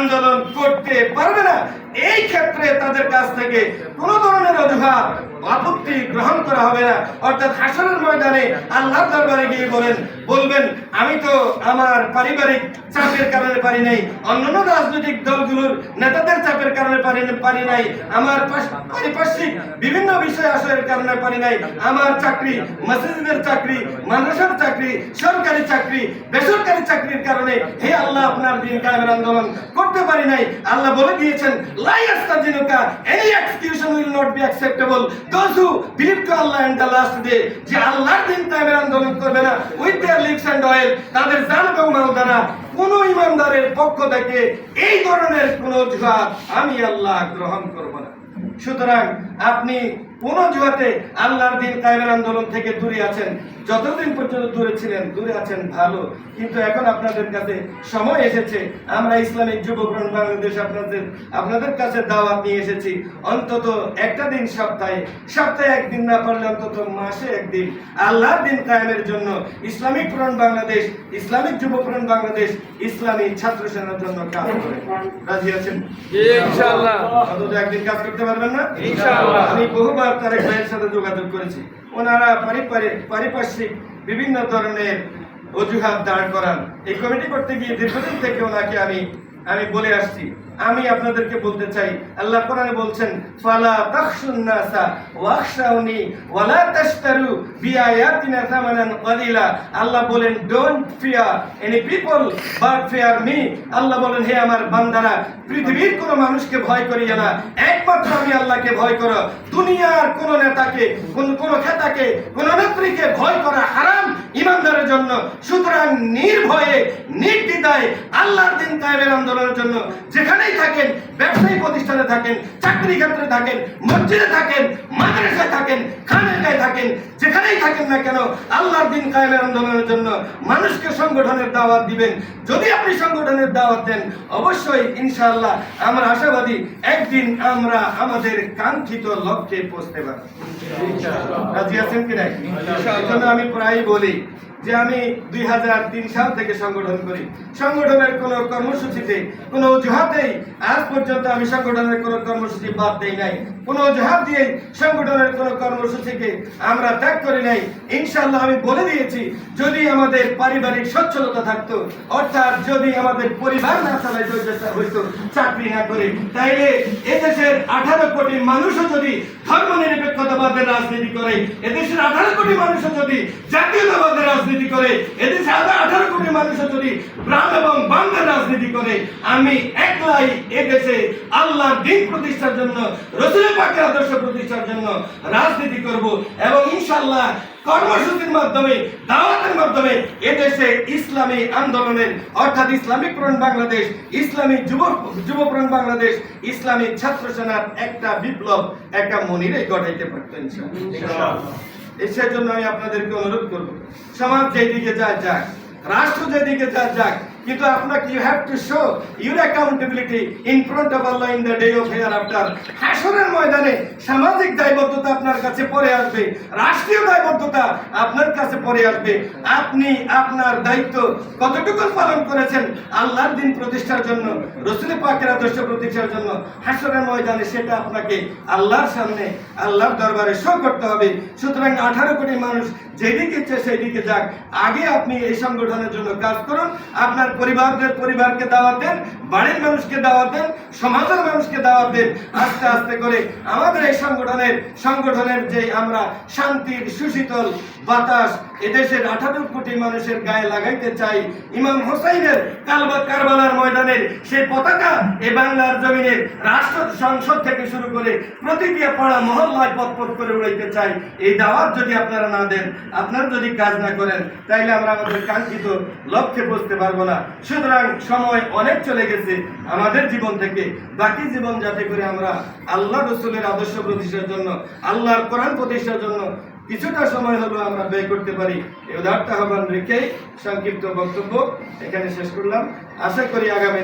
আন্দোলন করতে পারবে না। এই ক্ষেত্রে তাদের কাছ থেকে কোনো ধরনের অজুহাত আপত্তি গ্রহণ করা হবে না। অর্থাৎ হাসরের ময়দানে আল্লাহ দরবারে গিয়ে বলেন, বলবেন, আমি তো আমার পারিবারিক চাপের কারণে পারি নাই, অন্যান্য রাজনৈতিক দলগুলোর নেতাদের চাপের কারণে পারি পারি নাই, আমার পারিপার্শ্বিক বিভিন্ন বিষয় আশয়ের কারণে পারি নাই, আমার চাকরি, মসজিদের চাকরি, মাদ্রাসার চাকরি, সরকারি চাকরি, বেসরকারি চাকরির কারণে হে আল্লাহ, আপনার দিন কায়েমের আন্দোলন করতে পারি নাই। আল্লাহ বলে দিয়েছেন লাই আস্তাজিনুকা any execution will not be acceptable those who believe to Allah and the last day যে আল্লাহর দিন তাদের আন্দোলন করবে না with their lips and oil তাদের জান মাল দ্বারা কোন ইমানদারের পক্ষ থেকে এই ধরনের কোন অজুহাত আমি আল্লাহ গ্রহণ করব না। সুতরাং আপনি কোন অজুহাতে আল্লাহর দিন কায়েমের আন্দোলন থেকে দূরে আছেন। যতদিন পর্যন্ত দূরে ছিলেন দূরে আছেন ভালো। কিন্তু এখন আপনাদের কাছে সময় এসেছে। আমরা ইসলামিক যুবকরণ বাংলাদেশ আপনাদের আপনাদের কাছে দাওয়াত নিয়ে এসেছি। অন্তত একটা দিন সপ্তাহে সপ্তাহে একদিন না পারলে অন্তত মাসে একদিন। আল্লাহর দিন কায়েমের জন্য ইসলামিক ফ্রন্ট বাংলাদেশ ইসলামিক যুবকরণ বাংলাদেশ ইসলামী ছাত্র সেনার জন্য কাজ করে। রাজি আছেন? ইনশাআল্লাহ। অন্তত একদিন কাজ করতে পারবেন না? ইনশাআল্লাহ। আমি বহুবার তারেক ভাইয়ের সাথে যোগাযোগ করেছি। ওনারা পারিপার্শ্বিক বিভিন্ন ধরনের অজুহাত দাঁড় করান। এই কমিটি করতে গিয়ে দীর্ঘদিন থেকে ওনাকে আমি আমি বলে আসছি। আমি আপনাদেরকে বলতে চাই, আল্লাহ কোরআনে বলছেন, ফালা তাখশুন নাসা ওয়াখশাউনি ওয়ালা তাশতারু বিআয়াতিনা থামানান কালিলা। আল্লাহ বলেন don't fear any people but fear me Allah বলেন, হে আমার বান্দারা, পৃথিবীর কোন মানুষকে ভয় করিয়ে না। একমাত্র আমি আল্লাহকে ভয় করো। দুনিয়ার কোন নেতাকে, কোন কোন খেতাকে, কোন নেত্রীকে ভয় করা হারাম ইমানদারের জন্য। সুতরাং নির্ভয়ে, নির্দ্বিধায় আল্লাহর দিন কায়েমের আন্দোলনের জন্য যেখানেই থাকেন ব্যবসায়ী প্রতিষ্ঠানে থাকেন চাকরি ক্ষেত্রে থাকেন মসজিদে থাকেন মাদ্রাসায় থাকেন খানেকায় থাকেন যেখানেই থাকেন না কেন আল্লাহর দিন কায়েমের আন্দোলনের জন্য মানুষকে সংগঠনের দাওয়াত দিবেন। যদি আপনি সংগঠনের দাওয়াত দেন অবশ্যই ইনশাআল্লাহ আমরা আশাবাদী একদিন আমরা আমাদের কাঙ্ক্ষিত লক্ষ্যে পৌঁছতে পারব। রাজি আছেন কি নাই? আমি প্রায় বলি যে আমি দুই সাল থেকে সংগঠন করি। সংগঠনের কোনো কর্মসূচিতে, কোনো অজুহাতেই আজ পর্যন্ত আমি সংগঠনের কোনো কর্মসূচি বাদ দেই নাই। কোনো অজুহাত দিয়ে সংগঠনের কোনো কর্মসূচিকে আমরা ত্যাগ করি নাই। ইনশাআল্লাহ আমি বলে দিয়েছি, যদি আমাদের পারিবারিক সচ্ছলতা থাকতো, অর্থাৎ যদি আমাদের পরিবার না চালাইতে হইতো- চাকরি না করে, তাইলে এদেশের আঠারো কোটি মানুষও যদি ধর্ম নিরপেক্ষতাবাদের রাজনীতি করে, এদেশের আঠারো কোটি মানুষ যদি জাতীয়তাবাদের রাজনীতি করে, এদেশে আঠারো কোটি মানুষ যদি প্রাণ এবং বাংলার রাজনীতি করে, আমি একলাই এদেশে আল্লাহ দিন প্রতিষ্ঠার জন্য, রসুলের পাকের আদর্শ প্রতিষ্ঠার জন্য রাজনীতি করব এবং ইনশাল্লাহ কর্মসূচির মাধ্যমে দাওয়াতের মাধ্যমে এদেশে ইসলামী আন্দোলনের অর্থাৎ ইসলামিক প্রণ বাংলাদেশ ইসলামী যুব যুবপ্রাণ বাংলাদেশ ইসলামী ছাত্র সেনার একটা বিপ্লব একটা মনিরে ঘটাইতে পারতেন সেজন্য আমি আপনাদেরকে অনুরোধ করব সমাজ যেদিকে যা যাক রাষ্ট্র যেদিকে যা যাক কিন্তু আপনাকে you have to show your accountability in front of Allah in the day of hereafter হাসরের ময়দানে সামাজিক দায়বদ্ধতা আপনার কাছে পড়ে আসবে, রাষ্ট্রীয় দায়বদ্ধতা আপনার কাছে পড়ে আসবে। আপনি আপনার দায়িত্ব কতটুকু পালন করেছেন আল্লাহর দিন প্রতিষ্ঠার জন্য, রসুল পাকের আদর্শ প্রতিষ্ঠার জন্য, হাসরের ময়দানে সেটা আপনাকে আল্লাহর সামনে, আল্লাহর দরবারে শো করতে হবে। সুতরাং আঠারো কোটি মানুষ যেদিকে ইচ্ছে সেই দিকে যাক। আগে আপনি এই সংগঠনের জন্য কাজ করুন, আপনার পরিবারদের পরিবারকে দাওয়াত দেন, বাড়ির মানুষকে দাওয়াত দেন, সমাজের মানুষকে দাওয়াত দেন, আস্তে আস্তে করে আমাদের এই সংগঠনের সংগঠনের যে আমরা শান্তির, সুশীতল বাতাস, এদেশের আঠারো কোটি মানুষের গায়ে লাগাইতে চাই, ইমাম হোসাইনের কালবা কারবালার ময়দানের সেই পতাকা এ বাংলার জমিনের রাষ্ট্র সংসদ থেকে শুরু করে প্রতিটি পাড়া মহল্লায় পথ করে উড়াইতে চাই। এই দাওয়াত যদি আপনারা না দেন, আপনারা যদি কাজ না করেন, তাইলে আমরা আমাদের কাঙ্ক্ষিত লক্ষ্যে পৌঁছতে পারব না। সুতরাং সময় অনেক চলে গেছে আমাদের জীবন থেকে। বাকি জীবন যাতে করে আমরা আল্লাহ রসুলের আদর্শ প্রতিষ্ঠার জন্য, আল্লাহর কোরআন প্রতিষ্ঠার জন্য কিছুটা সময় হলো আমরা ব্যয় করতে পারি। এই উদাহরণটা আহ্বান রেখেই সংক্ষিপ্ত বক্তব্য এখানে শেষ করলাম। আশা করি আগামী